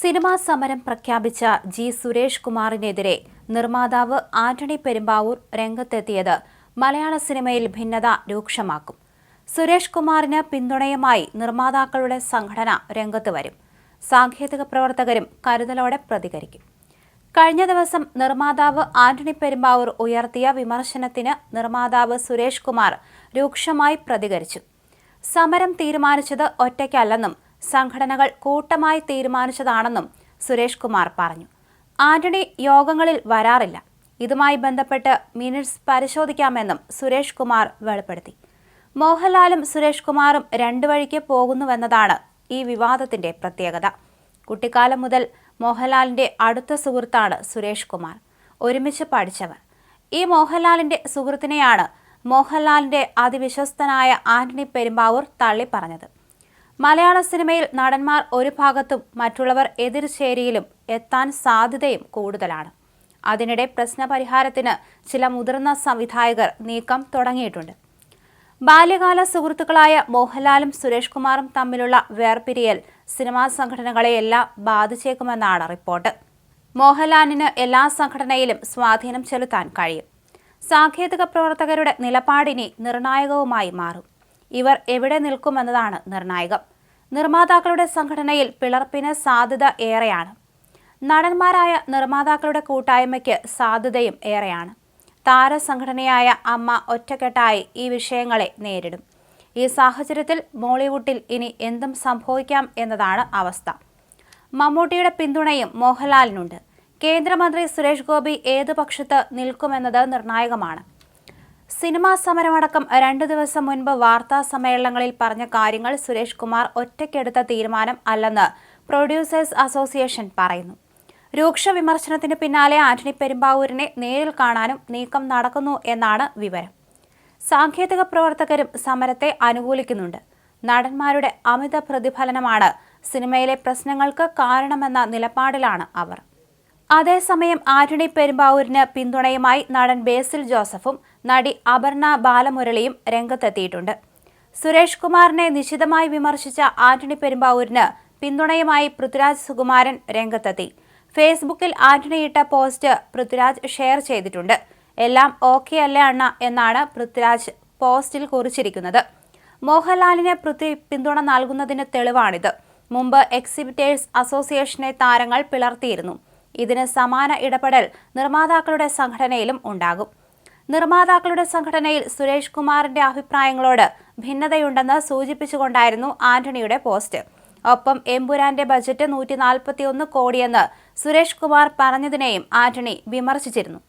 Cinema സമരം പ്രഖ്യാപിച്ച G Suresh കുമാറിനെതിരെ നിർമ്മാതാവ് ആന്റണി പെരുമ്പാവൂർ രംഗത്തെത്തിയത് മലയാള സിനിമയിൽ ഭിന്നത രൂക്ഷമാക്കും. സുരേഷ് കുമാറിന് പിന്തുണയുമായി നിർമ്മാതാക്കളുടെ സംഘടന രംഗത്ത് വരും. സാങ്കേതിക പ്രവർത്തകരും കരുതലോടെ പ്രതികരിക്കും. കഴിഞ്ഞ ദിവസം നിർമ്മാതാവ് ആന്റണി പെരുമ്പാവൂർ ഉയർത്തിയ വിമർശനത്തിന് നിർമ്മാതാവ് സുരേഷ് കുമാർ രൂക്ഷമായി പ്രതികരിച്ചു. സമരം തീരുമാനിച്ചത് ഒറ്റയ്ക്കല്ലെന്നും സംഘടനകൾ കൂട്ടമായി തീരുമാനിച്ചതാണെന്നും സുരേഷ് കുമാർ പറഞ്ഞു. ആന്റണി യോഗങ്ങളിൽ വരാറില്ല. ഇതുമായി ബന്ധപ്പെട്ട് മിനിറ്റ്സ് പരിശോധിക്കാമെന്നും സുരേഷ് കുമാർ വെളിപ്പെടുത്തി. മോഹൻലാലും സുരേഷ് കുമാറും രണ്ടു വഴിക്ക് പോകുന്നുവെന്നതാണ് ഈ വിവാദത്തിന്റെ പ്രത്യേകത. കുട്ടിക്കാലം മുതൽ മോഹൻലാലിന്റെ അടുത്ത സുഹൃത്താണ് സുരേഷ് കുമാർ. ഒരുമിച്ച് പഠിച്ചവർ. ഈ മോഹൻലാലിന്റെ സുഹൃത്തിനെയാണ് മോഹൻലാലിന്റെ അതിവിശ്വസ്തനായ ആന്റണി പെരുമ്പാവൂർ തള്ളിപ്പറഞ്ഞത്. മലയാള സിനിമയിൽ നടന്മാർ ഒരു ഭാഗത്തും മറ്റുള്ളവർ എതിർചേരിയിലും എത്താൻ സാധ്യതയും കൂടുതലാണ്. അതിനിടെ പ്രശ്നപരിഹാരത്തിന് ചില മുതിർന്ന സംവിധായകർ നീക്കം തുടങ്ങിയിട്ടുണ്ട്. ബാല്യകാല സുഹൃത്തുക്കളായ മോഹൻലാലും സുരേഷ് കുമാറും തമ്മിലുള്ള വേർപിരിയൽ സിനിമാ സംഘടനകളെയെല്ലാം ബാധിച്ചേക്കുമെന്നാണ് റിപ്പോർട്ട്. മോഹൻലാലിന് എല്ലാ സംഘടനയിലും സ്വാധീനം ചെലുത്താൻ കഴിയും. സാങ്കേതിക പ്രവർത്തകരുടെ നിലപാടിനി നിർണായകവുമായി മാറും. ഇവർ എവിടെ നിൽക്കുമെന്നതാണ് നിർണായകം. നിർമ്മാതാക്കളുടെ സംഘടനയിൽ പിളർപ്പിന് സാധ്യത ഏറെയാണ്. നടന്മാരായ നിർമ്മാതാക്കളുടെ കൂട്ടായ്മയ്ക്ക് സാധ്യതയും ഏറെയാണ്. താരസംഘടനയായ അമ്മ ഒറ്റക്കെട്ടായി ഈ വിഷയങ്ങളെ നേരിടും. ഈ സാഹചര്യത്തിൽ ബോളിവുഡിൽ ഇനി എന്തും സംഭവിക്കാം എന്നതാണ് അവസ്ഥ. മമ്മൂട്ടിയുടെ പിന്തുണയും മോഹൻലാലിനുണ്ട്. കേന്ദ്രമന്ത്രി സുരേഷ് ഗോപി ഏതു പക്ഷത്ത് നിൽക്കുമെന്നത് നിർണായകമാണ്. സിനിമാ സമരമടക്കം രണ്ടു ദിവസം മുൻപ് വാർത്താ സമ്മേളനങ്ങളിൽ പറഞ്ഞ കാര്യങ്ങൾ സുരേഷ് കുമാർ ഒറ്റയ്ക്കെടുത്ത തീരുമാനം അല്ലെന്ന് പ്രൊഡ്യൂസേഴ്സ് അസോസിയേഷൻ പറയുന്നു. രൂക്ഷ വിമർശനത്തിന് പിന്നാലെ ആന്റണി പെരുമ്പാവൂരിനെ നേരിൽ കാണാനും നീക്കം നടക്കുന്നു എന്നാണ് വിവരം. സാങ്കേതിക പ്രവർത്തകരും സമരത്തെ അനുകൂലിക്കുന്നുണ്ട്. നടന്മാരുടെ അമിത പ്രതിഫലനമാണ് സിനിമയിലെ പ്രശ്നങ്ങൾക്ക് കാരണമെന്ന നിലപാടിലാണ് അവർ. അതേസമയം ആന്റണി പെരുമ്പാവൂരിന് പിന്തുണയുമായി നടൻ ബേസിൽ ജോസഫും നടി അപർണ ബാലമുരളിയും രംഗത്തെത്തിയിട്ടുണ്ട്. സുരേഷ് കുമാറിനെ നിശിതമായി വിമർശിച്ച ആന്റണി പെരുമ്പാവൂരിന് പിന്തുണയുമായി പൃഥ്വിരാജ് സുകുമാരൻ രംഗത്തെത്തി. ഫേസ്ബുക്കിൽ ആന്റണി പോസ്റ്റ് പൃഥ്വിരാജ് ഷെയർ ചെയ്തിട്ടുണ്ട്. എല്ലാം ഓക്കെ അല്ലേ അണ്ണ എന്നാണ് പൃഥ്വിരാജ് പോസ്റ്റിൽ കുറിച്ചിരിക്കുന്നത്. മോഹൻലാലിന് പൃഥ്വി പിന്തുണ നൽകുന്നതിന് തെളിവാണിത്. മുമ്പ് എക്സിബിറ്റേഴ്സ് അസോസിയേഷനെ താരങ്ങൾ പിളർത്തിയിരുന്നു. ഇതിന് സമാന ഇടപെടൽ നിർമ്മാതാക്കളുടെ സംഘടനയിലും ഉണ്ടാകും. നിർമ്മാതാക്കളുടെ സംഘടനയിൽ സുരേഷ് കുമാറിന്റെ അഭിപ്രായങ്ങളോട് ഭിന്നതയുണ്ടെന്ന് സൂചിപ്പിച്ചുകൊണ്ടായിരുന്നു ആന്റണിയുടെ പോസ്റ്റ്. ഒപ്പം എംപുരാന്റെ ബജറ്റ് നൂറ്റി നാൽപ്പത്തിയൊന്ന് കോടിയെന്ന് സുരേഷ് കുമാർ പറഞ്ഞതിനെയും ആന്റണി വിമർശിച്ചിരുന്നു.